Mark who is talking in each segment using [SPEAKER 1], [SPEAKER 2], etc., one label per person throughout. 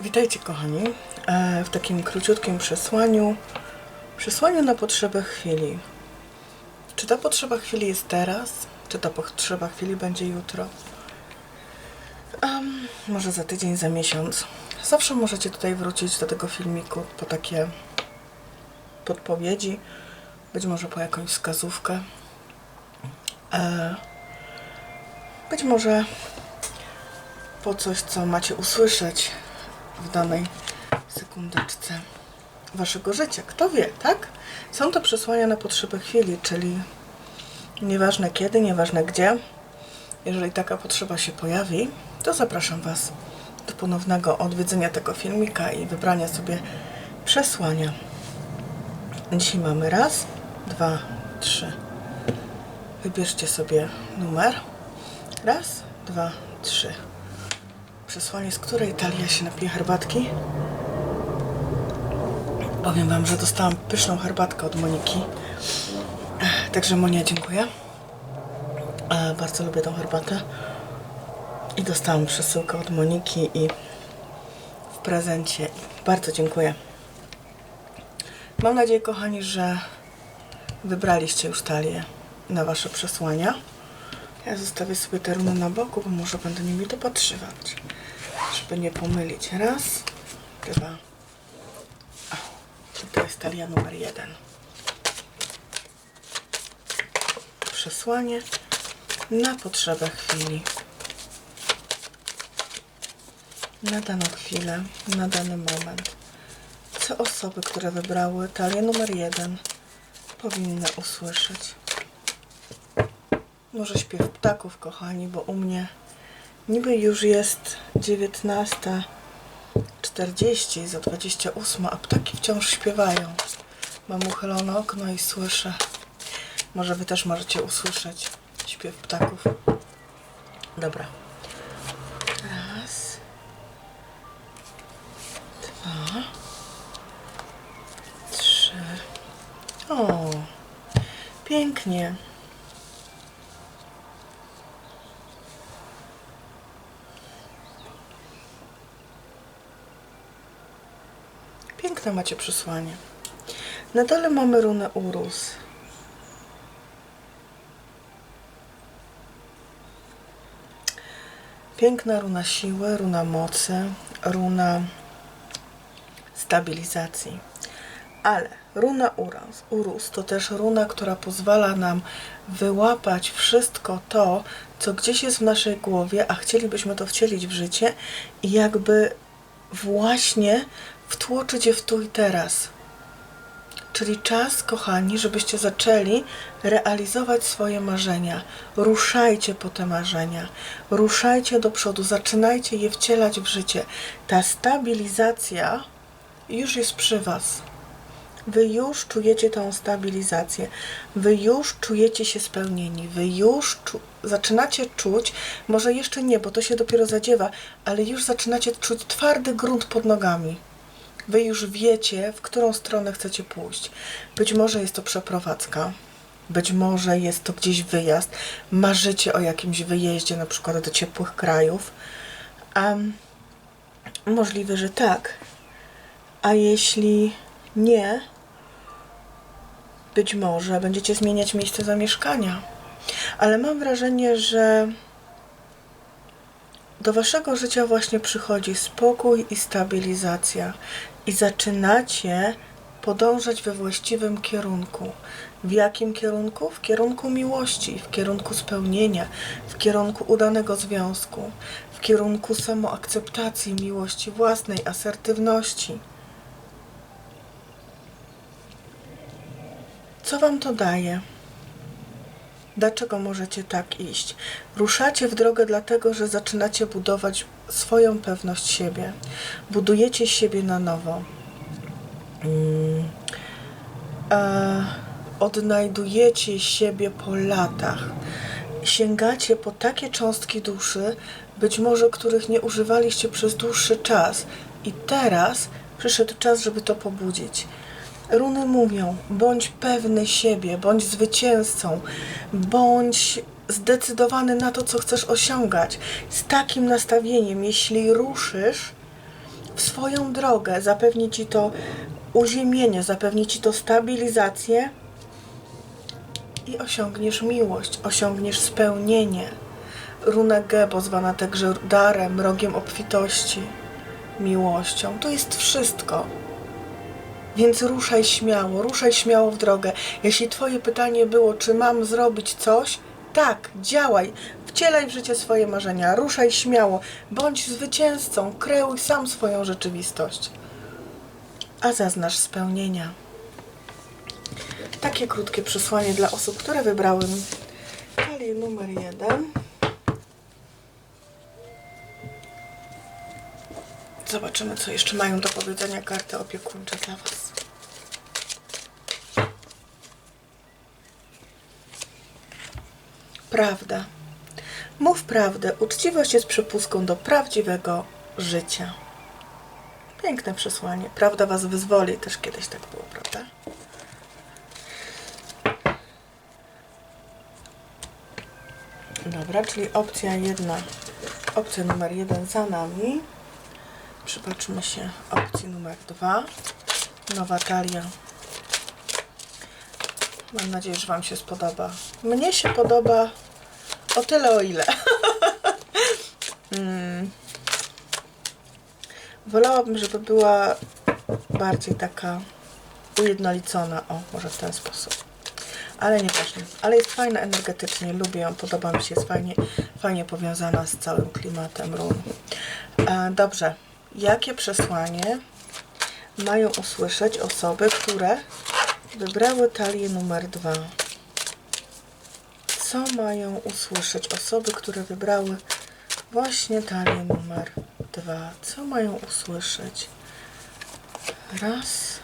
[SPEAKER 1] Witajcie kochani e, w takim króciutkim przesłaniu. Przesłaniu na potrzebę chwili. Czy ta potrzeba chwili jest teraz? Czy ta potrzeba chwili będzie jutro? Em, może za tydzień, za miesiąc. Zawsze możecie tutaj wrócić do tego filmiku po takie podpowiedzi, być może po jakąś wskazówkę. E, być może po coś, co macie usłyszeć w danej sekundeczce waszego życia. Kto wie, tak? Są to przesłania na potrzeby chwili, czyli nieważne kiedy, nieważne gdzie. Jeżeli taka potrzeba się pojawi, to zapraszam Was do ponownego odwiedzenia tego filmika i wybrania sobie przesłania. Dzisiaj mamy raz, dwa, trzy. Wybierzcie sobie numer. Raz, dwa, trzy. Przesłanie, z której Talia się napije herbatki. Powiem Wam, że dostałam pyszną herbatkę od Moniki. Także Monia, dziękuję. E, Bardzo lubię tą herbatę. I dostałam przesyłkę od Moniki i w prezencie. Bardzo dziękuję. Mam nadzieję, kochani, że wybraliście już talię na Wasze przesłania. Ja zostawię sobie te runy na boku, bo może będę nimi dopatrywać, żeby nie pomylić. Raz, dwa. O, to jest talia numer jeden. Przesłanie na potrzebę chwili. Na daną chwilę, na dany moment. Co osoby, które wybrały talię numer jeden, powinny usłyszeć? Może śpiew ptaków, kochani, bo u mnie niby już jest 19.40, za 28, a ptaki wciąż śpiewają. Mam uchylone okno i słyszę. Może wy też możecie usłyszeć śpiew ptaków. Dobra. Raz. Dwa. Trzy. O, pięknie. Macie przesłanie. Na dole mamy runę Urus. Piękna runa siły, runa mocy, runa stabilizacji. Ale runa Urus, Urus to też runa, która pozwala nam wyłapać wszystko to, co gdzieś jest w naszej głowie, a chcielibyśmy to wcielić w życie i jakby właśnie wtłoczyć je w tu i teraz. Czyli czas, kochani, żebyście zaczęli realizować swoje marzenia. Ruszajcie po te marzenia. Ruszajcie do przodu, zaczynajcie je wcielać w życie. Ta stabilizacja już jest przy Was. Wy już czujecie tą stabilizację. Wy już czujecie się spełnieni. Wy już czu- zaczynacie czuć, może jeszcze nie, bo to się dopiero zadziewa, ale już zaczynacie czuć twardy grunt pod nogami. Wy już wiecie, w którą stronę chcecie pójść. Być może jest to przeprowadzka, być może jest to gdzieś wyjazd, marzycie o jakimś wyjeździe, na przykład do ciepłych krajów. Um, możliwe, że tak. A jeśli nie, być może będziecie zmieniać miejsce zamieszkania. Ale mam wrażenie, że do waszego życia właśnie przychodzi spokój i stabilizacja i zaczynacie podążać we właściwym kierunku. W jakim kierunku? W kierunku miłości, w kierunku spełnienia, w kierunku udanego związku, w kierunku samoakceptacji, miłości własnej, asertywności. Co wam to daje? Dlaczego możecie tak iść? Ruszacie w drogę dlatego, że zaczynacie budować swoją pewność siebie. Budujecie siebie na nowo. Mm. E, odnajdujecie siebie po latach. Sięgacie po takie cząstki duszy, być może których nie używaliście przez dłuższy czas. I teraz przyszedł czas, żeby to pobudzić. Runy mówią, bądź pewny siebie, bądź zwycięzcą, bądź zdecydowany na to, co chcesz osiągać. Z takim nastawieniem, jeśli ruszysz w swoją drogę, zapewni ci to uziemienie, zapewni ci to stabilizację i osiągniesz miłość, osiągniesz spełnienie. Runa Gebo, zwana także darem, rogiem obfitości, miłością. To jest wszystko. Więc ruszaj śmiało, ruszaj śmiało w drogę. Jeśli Twoje pytanie było, czy mam zrobić coś, tak, działaj, wcielaj w życie swoje marzenia, ruszaj śmiało, bądź zwycięzcą, kreuj sam swoją rzeczywistość, a zaznasz spełnienia. Takie krótkie przesłanie dla osób, które wybrały talię numer jeden. Zobaczymy, co jeszcze mają do powiedzenia karty opiekuńcze dla Was. Prawda. Mów prawdę. Uczciwość jest przepustką do prawdziwego życia. Piękne przesłanie. Prawda Was wyzwoli. Też kiedyś tak było, prawda? Dobra, czyli opcja jedna, opcja numer jeden za nami. Przypatrzmy się opcji numer dwa. Nowa talia. Mam nadzieję, że Wam się spodoba. Mnie się podoba o tyle, o ile. mm. Wolałabym, żeby była bardziej taka ujednolicona. O, może w ten sposób. Ale nieważne. Ale jest fajna energetycznie. Lubię ją, podoba mi się. Jest fajnie, fajnie powiązana z całym klimatem run. E, dobrze. Jakie przesłanie mają usłyszeć osoby, które wybrały talię numer dwa? Co mają usłyszeć osoby, które wybrały właśnie talię numer dwa? Co mają usłyszeć? Raz,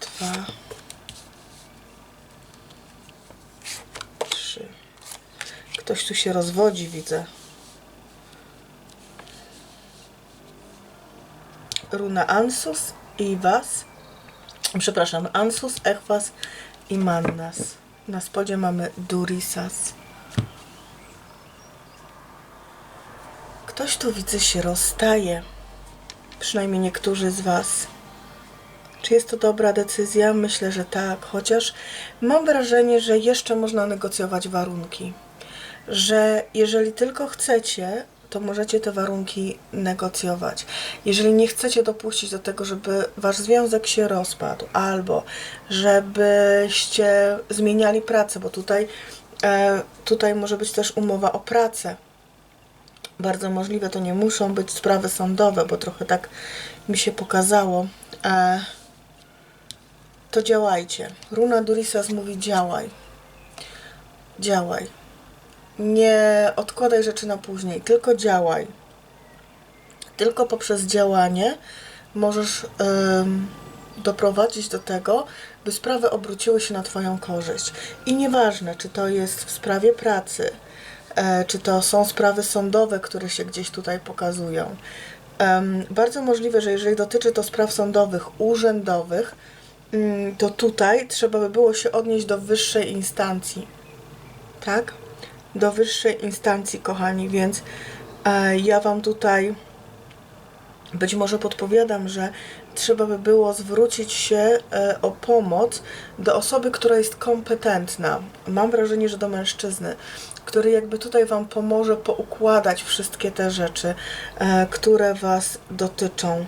[SPEAKER 1] dwa, trzy. Ktoś tu się rozwodzi, widzę. Runa Ansus i Was. Przepraszam, Ansus, Echwas i Mannas. Na spodzie mamy Durisas. Ktoś tu widzę się rozstaje. Przynajmniej niektórzy z Was. Czy jest to dobra decyzja? Myślę, że tak, chociaż mam wrażenie, że jeszcze można negocjować warunki. Że jeżeli tylko chcecie, to możecie te warunki negocjować. Jeżeli nie chcecie dopuścić do tego, żeby wasz związek się rozpadł, albo żebyście zmieniali pracę, bo tutaj, e, tutaj może być też umowa o pracę. Bardzo możliwe, to nie muszą być sprawy sądowe, bo trochę tak mi się pokazało. E, to działajcie. Runa Durisas mówi działaj. Działaj. Nie odkładaj rzeczy na później, tylko działaj. Tylko poprzez działanie możesz doprowadzić do tego, by sprawy obróciły się na Twoją korzyść. I nieważne, czy to jest w sprawie pracy, e, czy to są sprawy sądowe, które się gdzieś tutaj pokazują. Bardzo możliwe, że jeżeli dotyczy to spraw sądowych, urzędowych, ym, to tutaj trzeba by było się odnieść do wyższej instancji. Tak? Do wyższej instancji, kochani, więc e, ja Wam tutaj być może podpowiadam, że trzeba by było zwrócić się e, o pomoc do osoby, która jest kompetentna. Mam wrażenie, że do mężczyzny, który jakby tutaj Wam pomoże poukładać wszystkie te rzeczy, e, które Was dotyczą.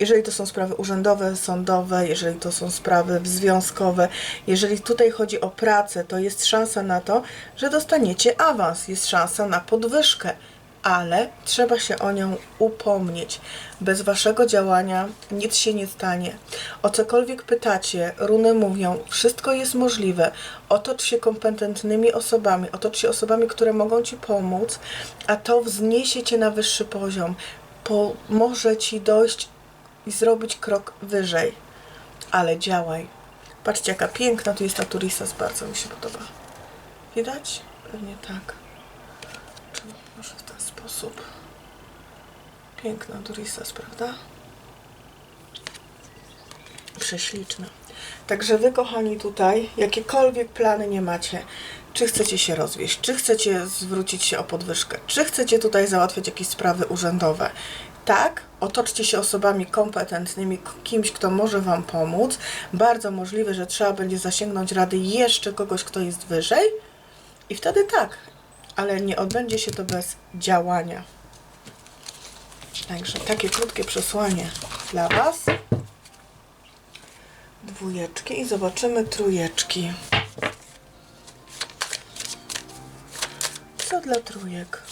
[SPEAKER 1] Jeżeli to są sprawy urzędowe, sądowe, jeżeli to są sprawy związkowe, jeżeli tutaj chodzi o pracę, to jest szansa na to, że dostaniecie awans, jest szansa na podwyżkę, ale trzeba się o nią upomnieć. Bez waszego działania nic się nie stanie. O cokolwiek pytacie, runy mówią, wszystko jest możliwe. Otocz się kompetentnymi osobami, otocz się osobami, które mogą ci pomóc, a to wzniesie cię na wyższy poziom pomoże ci dojść i zrobić krok wyżej. Ale działaj. Patrzcie, jaka piękna tu jest ta Turisas, bardzo mi się podoba. Widać? Pewnie tak. Może w ten sposób? Piękna Turisas, prawda? Prześliczna. Także wy, kochani, tutaj, jakiekolwiek plany nie macie, czy chcecie się rozwieść, czy chcecie zwrócić się o podwyżkę, czy chcecie tutaj załatwiać jakieś sprawy urzędowe, Tak, otoczcie się osobami kompetentnymi, kimś, kto może Wam pomóc. Bardzo możliwe, że trzeba będzie zasięgnąć rady jeszcze kogoś, kto jest wyżej. I wtedy tak, ale nie odbędzie się to bez działania. Także takie krótkie przesłanie dla Was. Dwójeczki i zobaczymy trójeczki. Dla trójek?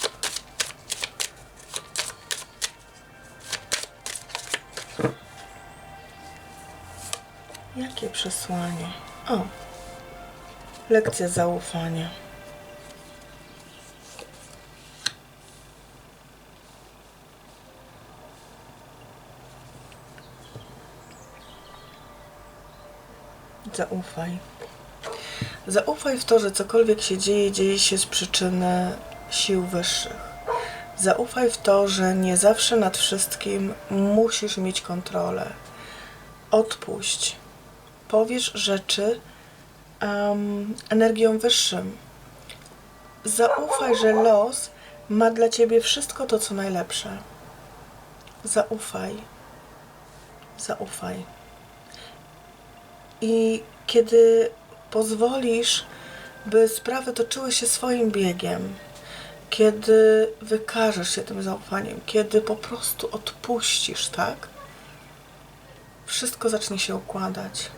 [SPEAKER 1] Jakie przesłanie? O, lekcja zaufania. Zaufaj. Zaufaj w to, że cokolwiek się dzieje, dzieje się z przyczyny sił wyższych. Zaufaj w to, że nie zawsze nad wszystkim musisz mieć kontrolę. Odpuść. Powiesz rzeczy um, energią wyższym. Zaufaj, że los ma dla ciebie wszystko to, co najlepsze. Zaufaj. Zaufaj. I kiedy pozwolisz, by sprawy toczyły się swoim biegiem, kiedy wykażesz się tym zaufaniem, kiedy po prostu odpuścisz, tak? Wszystko zacznie się układać.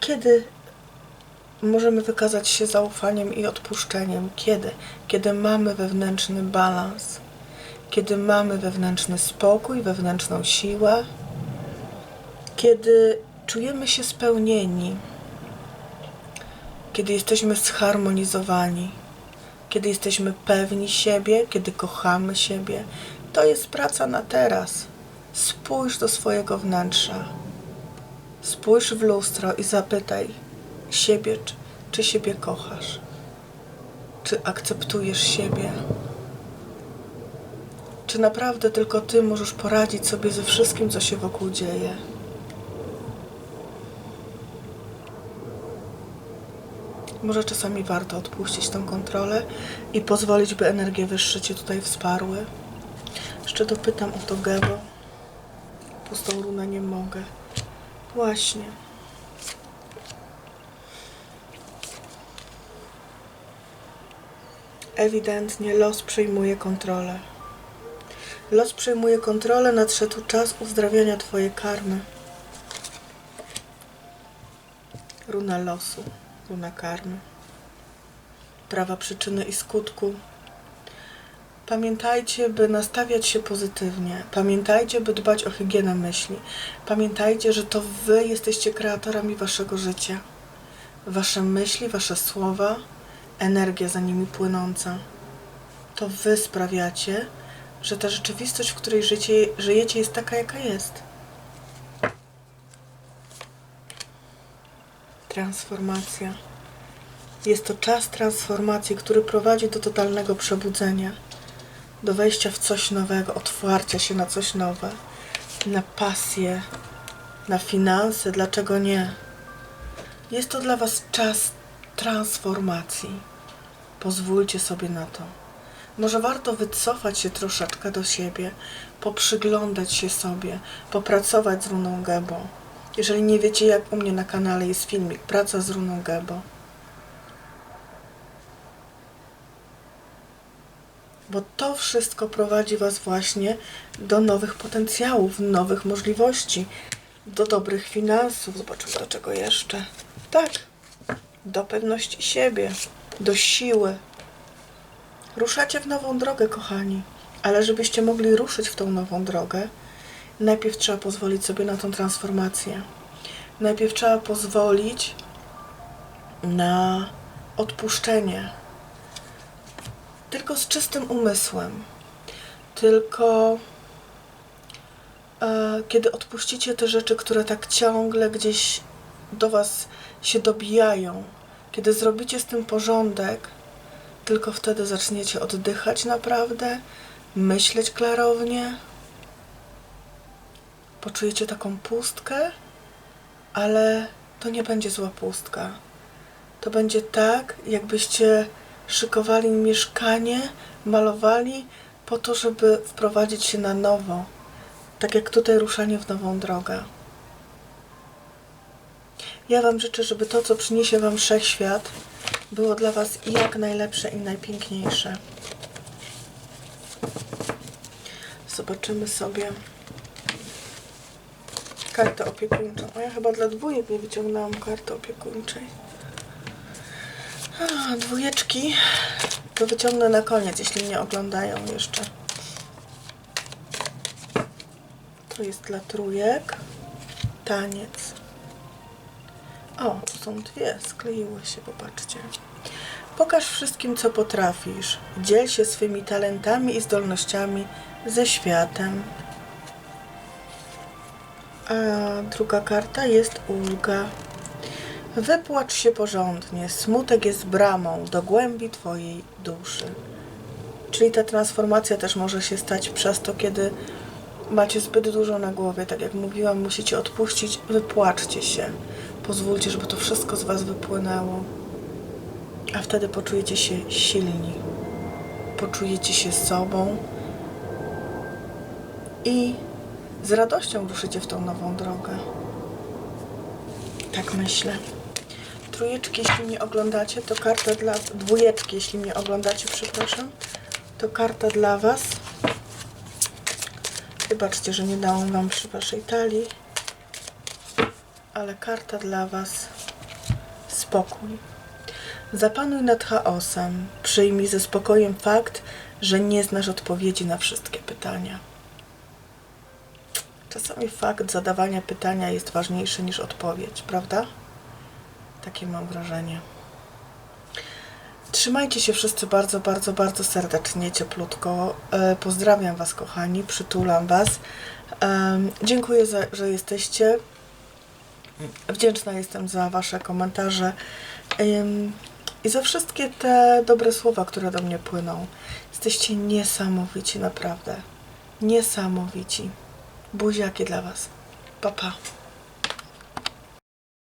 [SPEAKER 1] Kiedy możemy wykazać się zaufaniem i odpuszczeniem? Kiedy? Kiedy mamy wewnętrzny balans kiedy mamy wewnętrzny spokój, wewnętrzną siłę, kiedy czujemy się spełnieni, kiedy jesteśmy zharmonizowani, kiedy jesteśmy pewni siebie, kiedy kochamy siebie. To jest praca na teraz. Spójrz do swojego wnętrza. Spójrz w lustro i zapytaj siebie, czy, czy siebie kochasz. Czy akceptujesz siebie? Czy naprawdę tylko ty możesz poradzić sobie ze wszystkim, co się wokół dzieje? Może czasami warto odpuścić tę kontrolę i pozwolić, by energie wyższe cię tutaj wsparły. Jeszcze dopytam o to Gebo. Pustą runę nie mogę. Właśnie. Ewidentnie los przejmuje kontrolę. Los przejmuje kontrolę, nadszedł czas uzdrawiania Twojej karmy. Runa losu, runa karmy. Prawa przyczyny i skutku. Pamiętajcie, by nastawiać się pozytywnie. Pamiętajcie, by dbać o higienę myśli. Pamiętajcie, że to Wy jesteście kreatorami Waszego życia. Wasze myśli, Wasze słowa, energia za nimi płynąca. To Wy sprawiacie, że ta rzeczywistość, w której życie, żyjecie, jest taka, jaka jest. Transformacja. Jest to czas transformacji, który prowadzi do totalnego przebudzenia, do wejścia w coś nowego, otwarcia się na coś nowe, na pasję, na finanse, dlaczego nie? Jest to dla Was czas transformacji. Pozwólcie sobie na to. Może warto wycofać się troszeczkę do siebie, poprzyglądać się sobie, popracować z runą Gebo. Jeżeli nie wiecie, jak u mnie na kanale jest filmik Praca z runą Gebo. Bo to wszystko prowadzi Was właśnie do nowych potencjałów, nowych możliwości, do dobrych finansów. Zobaczymy do czego jeszcze. Tak, do pewności siebie, do siły, Ruszacie w nową drogę, kochani, ale żebyście mogli ruszyć w tą nową drogę, najpierw trzeba pozwolić sobie na tą transformację. Najpierw trzeba pozwolić na odpuszczenie. Tylko z czystym umysłem. Tylko e, kiedy odpuścicie te rzeczy, które tak ciągle gdzieś do Was się dobijają, kiedy zrobicie z tym porządek, tylko wtedy zaczniecie oddychać naprawdę, myśleć klarownie. Poczujecie taką pustkę, ale to nie będzie zła pustka. To będzie tak, jakbyście szykowali mieszkanie, malowali po to, żeby wprowadzić się na nowo. Tak jak tutaj ruszanie w nową drogę. Ja Wam życzę, żeby to, co przyniesie Wam wszechświat, było dla Was jak najlepsze i najpiękniejsze. Zobaczymy sobie kartę opiekuńczą. A ja chyba dla dwójek nie wyciągnęłam karty opiekuńczej. A, dwójeczki to wyciągnę na koniec, jeśli mnie oglądają jeszcze. To jest dla trójek. Taniec. O, tu są dwie, skleiły się, popatrzcie. Pokaż wszystkim, co potrafisz. Dziel się swymi talentami i zdolnościami ze światem. Druga karta jest ulga. Wypłacz się porządnie. Smutek jest bramą do głębi Twojej duszy. Czyli ta transformacja też może się stać przez to, kiedy macie zbyt dużo na głowie. Tak jak mówiłam, musicie odpuścić. Wypłaczcie się. Pozwólcie, żeby to wszystko z Was wypłynęło. A wtedy poczujecie się silni. Poczujecie się sobą. I z radością ruszycie w tą nową drogę. Tak myślę. Trójeczki, jeśli mnie oglądacie, to karta dla... Dwójeczki, jeśli mnie oglądacie, przepraszam. To karta dla Was. Wybaczcie, że nie dałam Wam przy Waszej talii. Ale karta dla Was. Spokój. Zapanuj nad chaosem. Przyjmij ze spokojem fakt, że nie znasz odpowiedzi na wszystkie pytania. Czasami fakt zadawania pytania jest ważniejszy niż odpowiedź, prawda? Takie mam wrażenie. Trzymajcie się wszyscy bardzo, bardzo, bardzo serdecznie, cieplutko. E, Pozdrawiam Was, kochani, przytulam Was. Dziękuję, za, że jesteście. Wdzięczna jestem za Wasze komentarze i za wszystkie te dobre słowa, które do mnie płyną. Jesteście niesamowici, naprawdę. Niesamowici. Buziaki dla Was. Pa, pa.